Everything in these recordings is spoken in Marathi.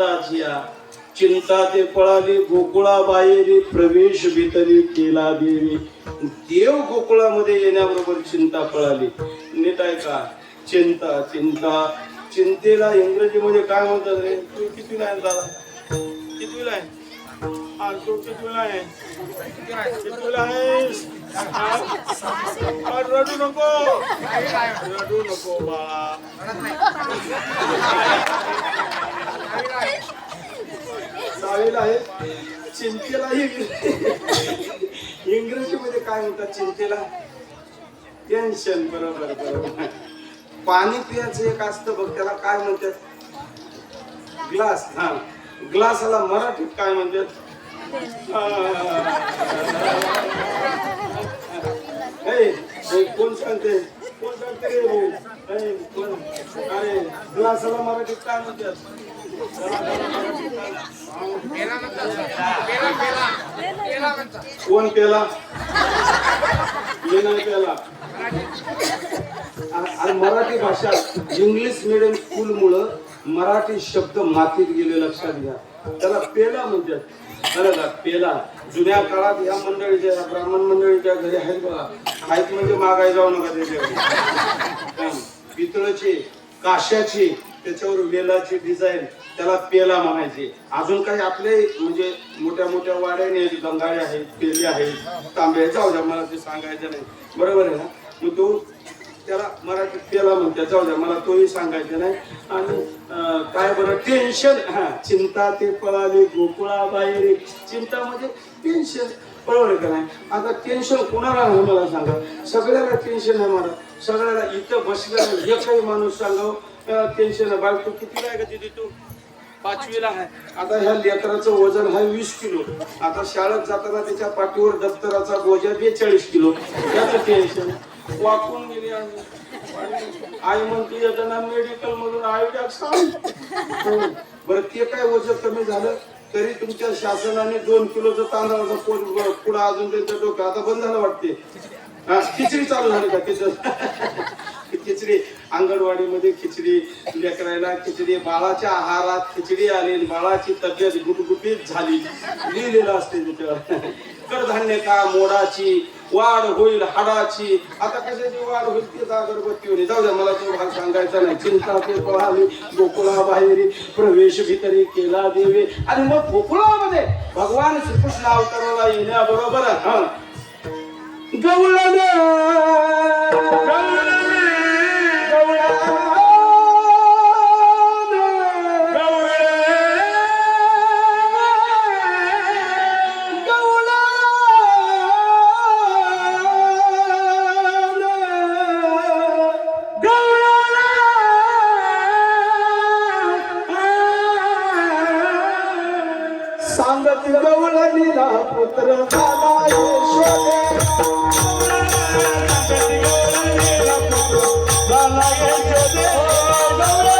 आनंदाचिया चिंता ते पळाली गोकुळा बाहेरी प्रवेश भीतरी केला देवी. देव गोकुळामध्ये येण्याबरोबर चिंता पळाली. नीट आहे का? चिंता चिंता. चिंतेला इंग्रजीमध्ये काय म्हणतात रे? तू किती आहे दादा कितवीला आहे रडू नको. रडू नको बाळा. सहावीला चिंतेला इंग्रजीमध्ये काय म्हणतात चिंतेला? टेन्शन बरोबर बरोबर. पाणी पियाचं एक असतं बघ त्याला काय म्हणतात? ग्लास हा. ग्लासाला मराठीत काय म्हणतात? कोण सांगते? कोण सांगते अरे ग्लासाला मराठीत काय म्हणतात? कोण केला? मी नाही आणि मराठी भाषा इंग्लिश मिडियम स्कूल मुळे मराठी शब्द मातीत गेले लक्षात घ्या. त्याला पेला म्हणतात. बरं का पेला. जुन्या काळात या मंडळीच्या ब्राह्मण मंडळीच्या घरी आहेत बघा. आहेत म्हणजे मागाय जाऊ नका त्याच्यावर. पितळची काश्याची त्याच्यावर वेलाची डिझाईन त्याला पेला म्हणायचे. अजून काही आपले म्हणजे मोठ्या मोठ्या वाड्याने गंगाळे आहेत पेले आहेत तांबे जाऊ द्या मला ते सांगायचं नाही. बरोबर आहे ना? मग तो त्याला मराठीत पेला म्हणते जाऊ द्या मला तोही सांगायचं नाही. आणि काय बरं? टेन्शन हा चिंता ते पळाले गोकुळा बाहेर चिंता म्हणजे टेन्शन बरोबर का नाही? आता टेन्शन कोणाला नाही मला सांगा? सगळ्याला टेन्शन आहे मला. सगळ्याला इथं बसलेला एकही माणूस सांगाव टेन्शन आहे. बाळ तू कितीला का तिथे तू? पाचवीला आहे. आता ह्या लेकराचं वजन आहे वीस किलो. आता शाळेत जाताना त्याच्या पाठीवर दप्तराचा बोजा बेचाळीस किलो. त्याचं टेन्शन वाकून गेली आणि आई म्हणते येताना मेडिकल मधून आयोजक सांग. बरं ते काय वजन कमी झालं? तरी तुमच्या शासनाने दोन किलोचं तांदळाचा पोट पुढं अजून त्यांचं डोकं आता बंद झालं वाटते खिचडी चालू झाली का? तिथं खिचडी. अंगणवाडीमध्ये खिचडी लेकरायला खिचडी बाळाच्या आहारात खिचडी आली बाळाची तब्येत गुटगुटीत झाली. लिहिलेलं असते त्याच्यावर. कडधान्य का मोडाची वाढ होईल हाडाची. आता कशाची वाढ होईल ते अगरबत्ती होईल. जाऊ द्या मला तो भाग सांगायचा नाही. चिंता ते पळाली गोकुळा बाहेरी प्रवेश भीतरी केला देवे. आणि मग गोकुळामध्ये भगवान श्रीकृष्ण अवताराला येण्याबरोबर हा. गवळण! হবে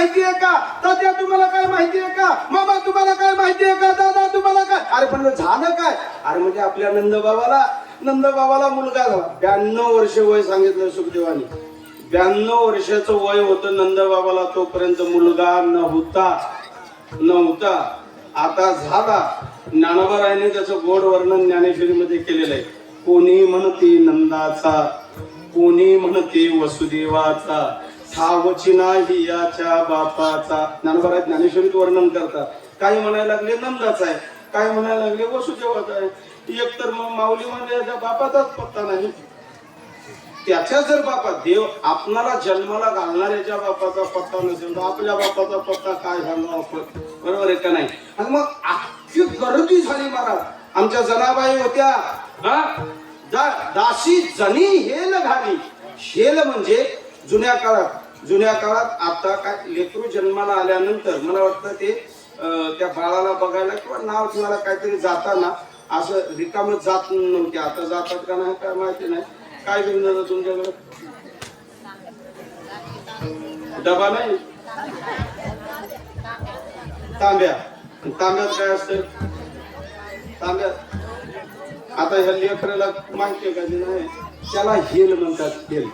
माहिती आहे का? तात्या तुम्हाला काय माहिती आहे का? मामा तुम्हाला काय माहिती आहे का? दादा तुम्हाला काय? अरे पण झालं काय? अरे म्हणजे आपल्या नंदबाबाला नंदबाबाला मुलगा झाला. ब्याण्णव वर्ष वय सांगितलं सुखदेवानी. ब्याण्णव वर्षाचं वय होतं नंदबाबाला तोपर्यंत मुलगा नव्हता. नव्हता. आता झाला. ज्ञानोबरायने त्याचं गोड वर्णन ज्ञानेश्वरीमध्ये केलेलं आहे. कोणी म्हणते नंदाचा कोणी म्हणते वसुदेवाचा. सावची नाही याच्या बापाचा. ज्ञानोबराय ज्ञानेश्वरीत वर्णन करतात. काही म्हणायला लागले नंदाचा आहे. काही म्हणायला लागले वसुदेवाचा आहे. एक तर मग माऊली म्हणजे याच्या बापाचाच पत्ता नाही. त्याच्या जर बापा देव आपणाला जन्माला घालणाऱ्याच्या बापाचा पत्ता नसेल तर आपल्या बापाचा पत्ता काय झाला आपण? बरोबर आहे का नाही? आणि मग अख्खी गर्दी झाली महाराज. आमच्या जनाबाई होत्या. हा? जा- दासी जनी हेल घाली. हेल म्हणजे जुन्या काळात. जुन्या काळात आता काय लेकरू जन्माला आल्यानंतर मला वाटतं ते त्या बाळाला बघायला किंवा नाव ठेवायला काहीतरी जाताना असं रिकाम जात नव्हते. आता जातात का नाही काय माहिती नाही. काय घेऊन जातं तुमच्याकडे? डबा नाही? तांब्या. तांब्यात काय असतं? तांब्यात. आता ह्या लेकराला माहिती आहे का नाही? त्याला हेल म्हणतात हेल.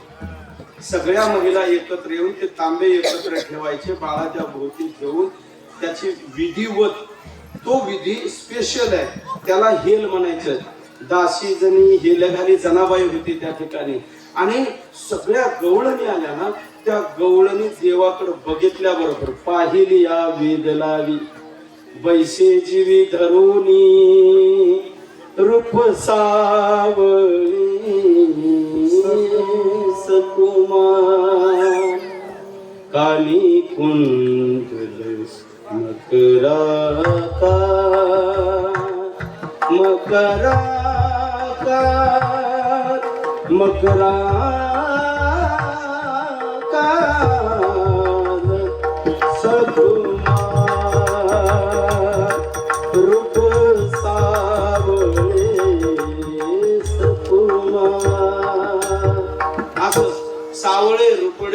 सगळ्या महिला एकत्र येऊन ते तांबे एकत्र ठेवायचे बाळाच्या भोवती ठेवून त्याची विधिवत तो विधी स्पेशल आहे. त्याला हेल म्हणायचं. दासी जणी हेल घाली जनाबाई होती त्या ठिकाणी. आणि सगळ्या गवळणी आल्या ना त्या गवळणी देवाकडे बघितल्याबरोबर पाहिली या वेदलावी बैसे जीवी धरुनी. रूप सावळी सकुमार काली कुंडल मकरा मकरा मकरा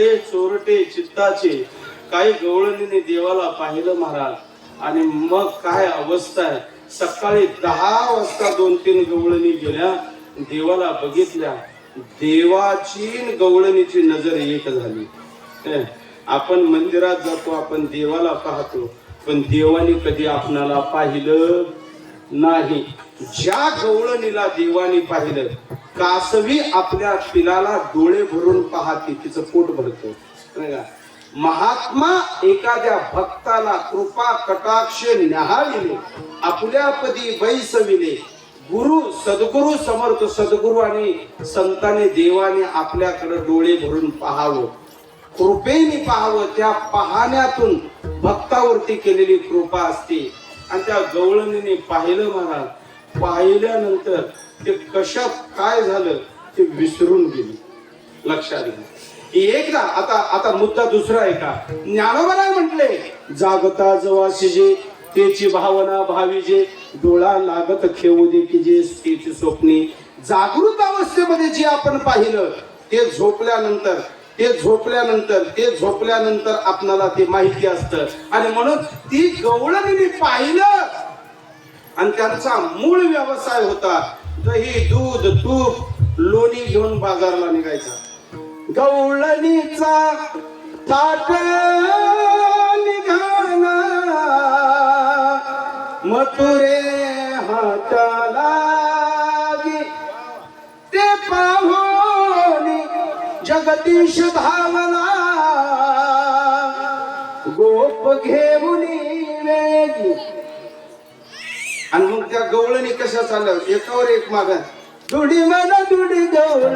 सावळे चोरटे चित्ताचे काही गवळणीने देवाला पाहिलं महाराज. आणि मग काय अवस्था? आहे सकाळी दहा वाजता दोन तीन गवळणी गेल्या देवाला बघितल्या. देवाची गवळणीची नजर एक झाली. आपण मंदिरात जातो आपण देवाला पाहतो. पण देवाने कधी आपणाला पाहिलं नाही. ज्या गवळणीला देवाने पाहिलं कासवी आपल्या पिलाला डोळे भरून पाहते तिचं पोट भरतो. महात्मा एखाद्या भक्ताला कृपा कटाक्ष न्याहाळिले आपल्या पदी बैसविले गुरु सद्गुरु समर्थ सद्गुरु आणि संतांनी देवाने आपल्याकडे डोळे भरून पाहावं. कृपेने पाहावं त्या पाहण्यातून भक्तावरती केलेली कृपा असते. आणि त्या गवळणीने पाहिलं महाराज पाहिल्यानंतर ते कशात काय झालं ते विसरून गेली. लक्षात घ्या. एकदा आता आता मुद्दा दुसरा आहे का? ज्ञानोबाला म्हटले जागता जवासी जे तेची भावना भावी जे डोळा लागत खेळू दे की जे तेची स्वप्ने. जागृत अवस्थेमध्ये जे आपण पाहिलं ते झोपल्यानंतर ते झोपल्यानंतर ते झोपल्यानंतर आपणाला ते माहिती असतं. आणि म्हणून ती गवळणीने पाहिलं. आणि त्यांचा मूळ व्यवसाय होता दही दूध तूप लोणी घेऊन बाजारला निघायचा. गवळणीचा ताट निघाला मथुरे हाताला ते पाहुणी जगदीश धावला. गोप घेऊन वेगी त्या गवळणी कशा चालल्या? एकावर एक माग. दुडी मला दुडी गवळ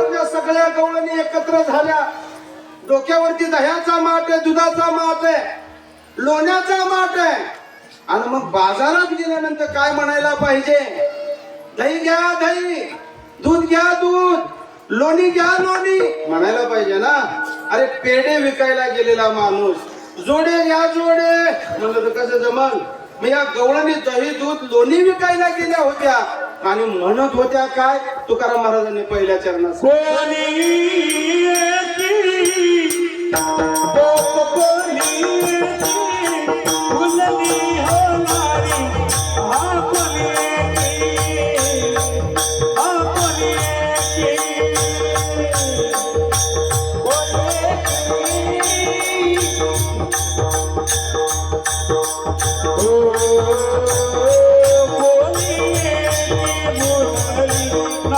म्हणजे सगळ्या गवळणी एकत्र झाल्या. डोक्यावरती दह्याचा माठ आहे दुधाचा माठ आहे. लोण्याचा माठ आहे. आणि मग बाजारात गेल्यानंतर काय म्हणायला पाहिजे? दही घ्या दही. दूध घ्या दूध. लोणी घ्या लोणी. म्हणायला पाहिजे ना? अरे पेढे विकायला गेलेला माणूस. जोडे घ्या जोडे. म्हणलं तर कसं जमल? मग या गवळणी दही दूध लोणी विकायला गेल्या होत्या. आणि म्हणत होत्या काय? तुकाराम महाराजांनी पहिल्या चरणात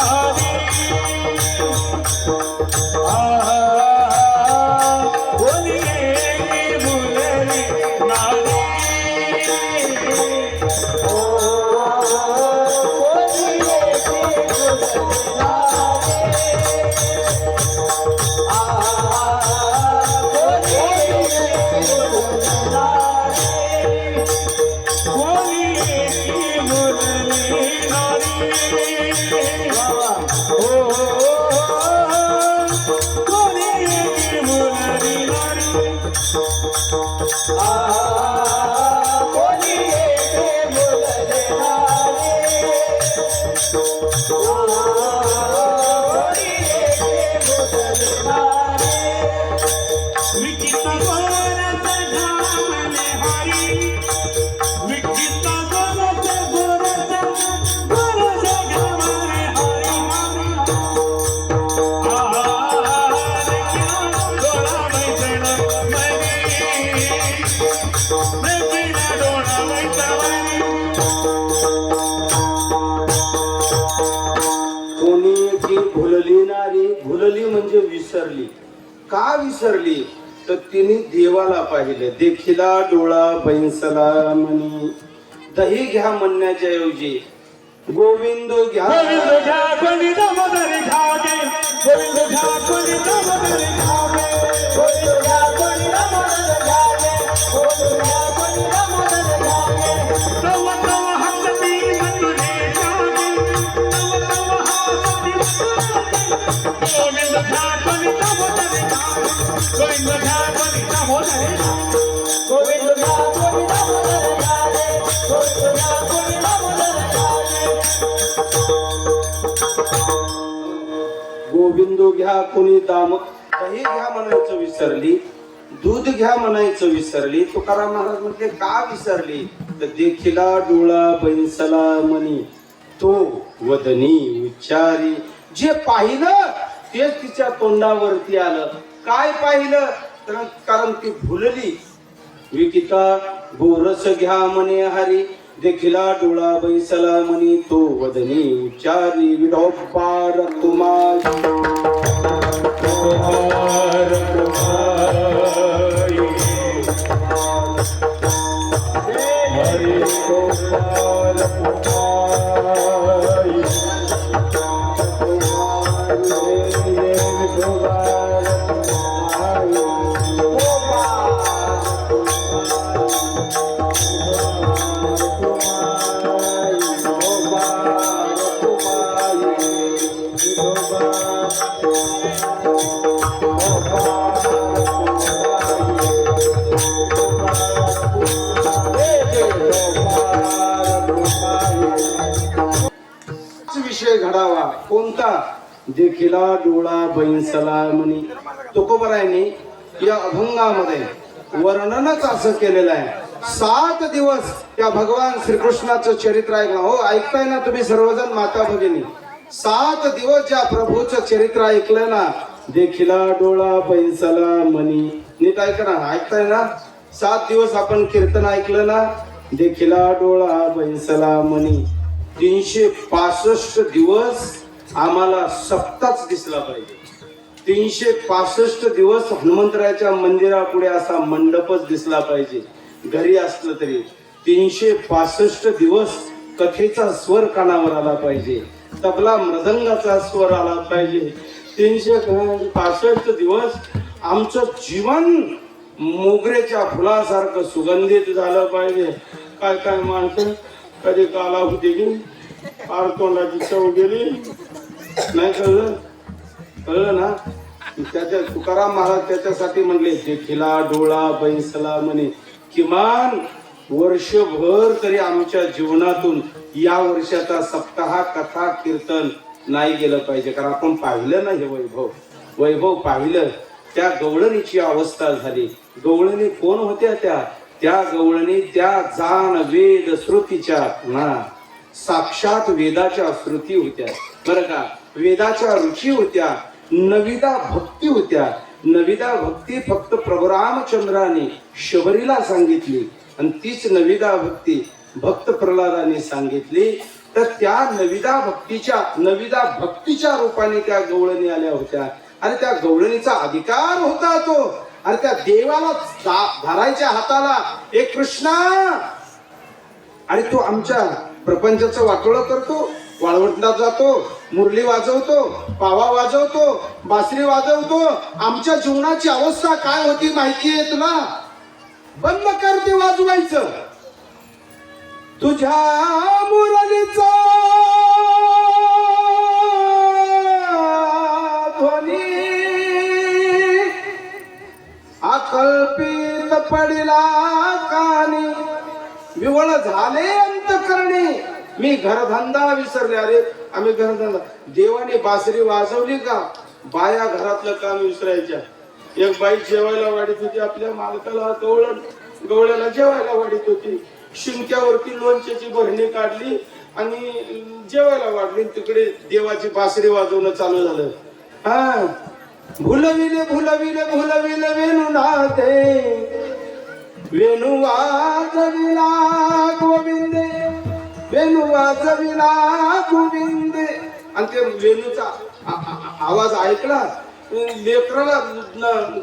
हरी का विसरली? तर तिने देवाला पाहिलं. देखिला डोळा बैसला म्हणी दही घ्या म्हणण्याच्या ऐवजी. गोविंद घ्या. गोविंद गोविंद घ्या कोणी दामोदर घ्यावे गोविंद घ्या गोविंद गोविंद घ्या कोणी दाम. दही घ्या म्हणायचं विसरली. दूध घ्या म्हणायचं विसरली. तुकाराम महाराज म्हणजे का विसरली? तर देखिला डोळा बैसला मनी. तो वदनी उच्चारी जे पाहिलं तेच तिच्या तोंडावरती आलं. काय पाहिलं? तर कारण ती भुलली. विकिता गोरस घ्या म्हणे हरी देखिला डोळा बैसला म्हणे तो वदनी उच्चारी विडोपार पार तुम्हाला विषय घडावा कोणता देखिला डोळा बैन म्हणी तुकोबरायने या अभंगामध्ये वर्णनच असं केलेलं आहे. सात दिवस त्या भगवान श्रीकृष्णाचं चरित्र ऐकलं हो ऐकताय ना तुम्ही सर्वजण माता भगिनी? सात दिवस ज्या प्रभूचं चरित्र ऐकलं ना देखिला डोळा पैसला मनी नीट ऐक ना ऐकताय ना? सात दिवस आपण कीर्तन ऐकलं ना देखिला डोळा बैसला मनी तीनशे पासष्ट दिवस आम्हाला सप्ताच दिसला पाहिजे. तीनशे पासष्ट दिवस हनुमंतरायाच्या मंदिरापुढे असा मंडपच दिसला पाहिजे. घरी असलं तरी तीनशे पासष्ट दिवस कथेचा स्वर कानावर आला पाहिजे. तबला मृदंगाचा स्वर आला पाहिजे. तीनशे पासष्ट दिवस आमचं जीवन मोगऱ्याच्या फुलासारखं सुगंधित झालं पाहिजे. काय काय माणसं? कधी कालावधी गेली? पार तोंडाची चव गेली? नाही कळलं? कळलं ना? त्याच्या तुकाराम महाराज त्याच्यासाठी म्हणले देखिला डोळा बैसला म्हणे किमान वर्षभर तरी आमच्या जीवनातून या वर्षाचा सप्ताह कथा कीर्तन नाही गेलं पाहिजे. कारण आपण पाहिलं ना हे वैभव. वैभव पाहिलं त्या गवळणीची अवस्था झाली. गवळणी कोण होत्या त्या? त्या गवळणी त्या जाण वेद श्रुतीच्या ना साक्षात वेदाच्या श्रुती होत्या. बरं का? वेदाच्या रुची होत्या नविदा भक्ती होत्या. नविदा भक्ती फक्त प्रभुरामचंद्राने शबरीला सांगितली आणि तीच नविदा भक्ती भक्त प्रल्हादाने सांगितली. तर त्या नविदा भक्तीच्या नविदा भक्तीच्या रूपाने त्या गवळणी आल्या होत्या. आणि त्या गवळणीचा अधिकार होता तो. आणि त्या देवाला धा- धरायच्या हाताला एक कृष्णा! आणि तो आमच्या प्रपंचाचं वाटोळं करतो. वाळवंटात जातो मुरली वाजवतो पावा वाजवतो बासरी वाजवतो. आमच्या जीवनाची अवस्था काय होती माहिती आहे तुला? बंद कर ते वाजवायचं. तुझ्या मुरलीचा ध्वनी अकल्पित पडिला कानी. विवळ झाले मी घरधंदा विसरले. अरे आम्ही घरधंदा. देवाने बासरी वाजवली का? बाया घरातलं काम विसरायच्या. एक बाई जेवायला वाढीत होती आपल्या मालकाला गवळण गवळ्याला जेवायला वाढीत होती. शिंक्यावरती लोणच्याची भरणी काढली आणि जेवायला वाढली. तिकडे देवाची बासरी वाजवणं चालू झालं. हा. भुलविले भुलविले भुलविले वेणू नाते वेणू वाजविला गोविंदे. वेणू वाजविला गोविंद. आणि ते वेणूचा आवाज ऐकला. लेकराला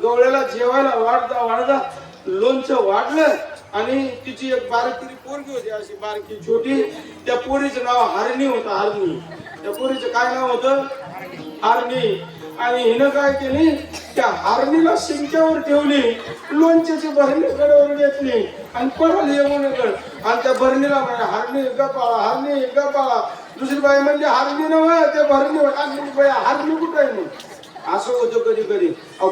गवळ्याला जेवायला वाढता वाढता लोणचं वाढलं आणि तिची एक बारकी पोरगी होती अशी बारकी छोटी. त्या पोरीचं नाव हरणी होतं हरणी. त्या पोरीचं काय नाव होतं? हरणी. आणि हिनं काय केली? त्या हारणीला शिंक्यावर ठेवली. लोणच्याची भरणी गडावर घेतली. आणि पळाली यमुनेकडे आणि त्या भरणीला म्हणे हारणी गपाळा हारणी गपाळा दुसरी बाई म्हणजे हरणी नव्हे ते भरणी आणि बाई हारणी कुठं आहे मग? असं होतं कधी कधी.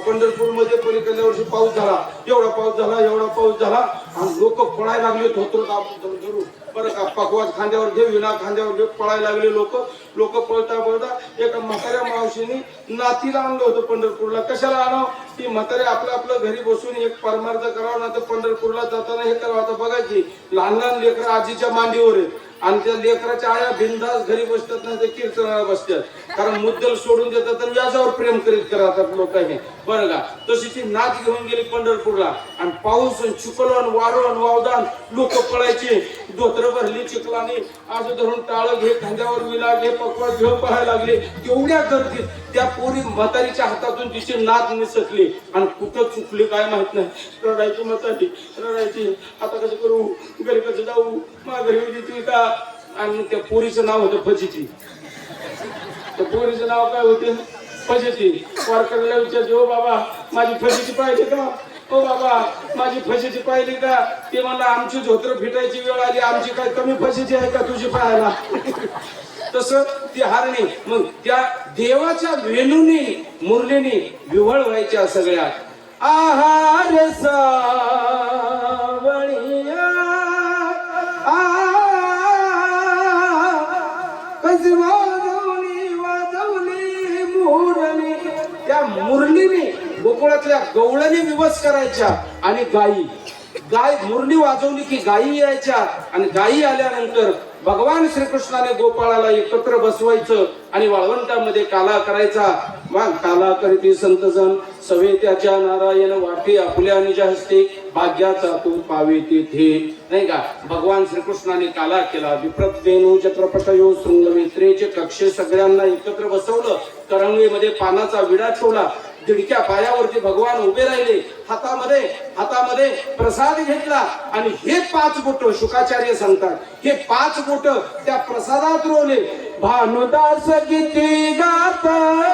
पंढरपूरमध्ये पलीकडल्या वर्षी पाऊस झाला. एवढा पाऊस झाला एवढा पाऊस झाला. आणि लोक पळायला लागले धोत्र धरू धरू? बरं का पकवाज खांद्यावर घे विना खांद्यावर घे पळायला लागले लोक. लोक पळता पळता एका म्हाताऱ्या मावशीने नातीला आणलं होतं पंढरपूरला. कशाला आणावं? ती म्हातारी आपलं आपलं घरी बसून एक परमार्थ करावं ना तर पंढरपूरला जाताना हे करावं. आता बघायची लहान लहान लेकरं आजीच्या मांडीवर आहेत. आणि त्या लेकराच्या आया बिंदास घरी बसतात ना ते कीर्तनाला बसतात. कारण मुद्दल सोडून देतात तर व्याजावर प्रेम करीत करतात लोक हे बरं का? तशी ती नाच घेऊन गेली पंढरपूरला. आणि पाऊस चुकलन वारण वावदान लोक पळायचे. धोत्र भरली चिकलाने असं धरून टाळ घे खांद्यावर विला घे पकवा घेऊन पाहायला लागले. एवढ्या गर्दीत त्या पोरी म्हातारीच्या हातातून तिची नाच निसटली. आणि कुठं चुकली काय माहीत नाही. रडायची म्हातारी रडायची. आता कसं करू? घरी कसं जाऊ? माघारी देते का? आणि त्या पोरीचं नाव होतं फजिती. त्या पोरीचं नाव काय होते? फजिती. वारकऱ्याला विचारते ओ बाबा माझी फजिती पाहिजे का? ओ बाबा माझी फजिती पाहिली का? ते म्हणला आमची झोत्र फिटायची वेळ आली आमची काय कमी फजिती आहे का तुझी पाहायला? तसं ती हारणे. मग त्या देवाच्या वेणूने मुरलीने विव्हळ व्हायच्या सगळ्या. आहार त्या मुरलीने गोकुळातल्या विवस करायच्या आणि गायी गाय मुरली वाजवली की गायी यायच्या आणि गायी आल्यानंतर भगवान श्रीकृष्णाने गोपाळाला एकत्र बसवायचं आणि वाळवंटामध्ये काला करायचा. मग काला करती संतजन सवे त्याच्या नारायण वाटे आपल्या निज हस्ते. भाग्याचा तू पावे तेथे. नाही का? भगवान श्रीकृष्णाने काला केला. विप्रत विप्रत्वेनु चक्रपटयो शृंगमित्रेचे कक्षे सगळ्यांना एकत्र बसवलं. करंगळीमध्ये पानाचा विडा ठेवला. दिडक्या पायावरती भगवान उभे राहिले. हातामध्ये हातामध्ये प्रसाद घेतला. आणि हे पाच बोट शुकाचार्य सांगतात. हे पाच बोट त्या प्रसादात रोवले. भानुदास किती गाता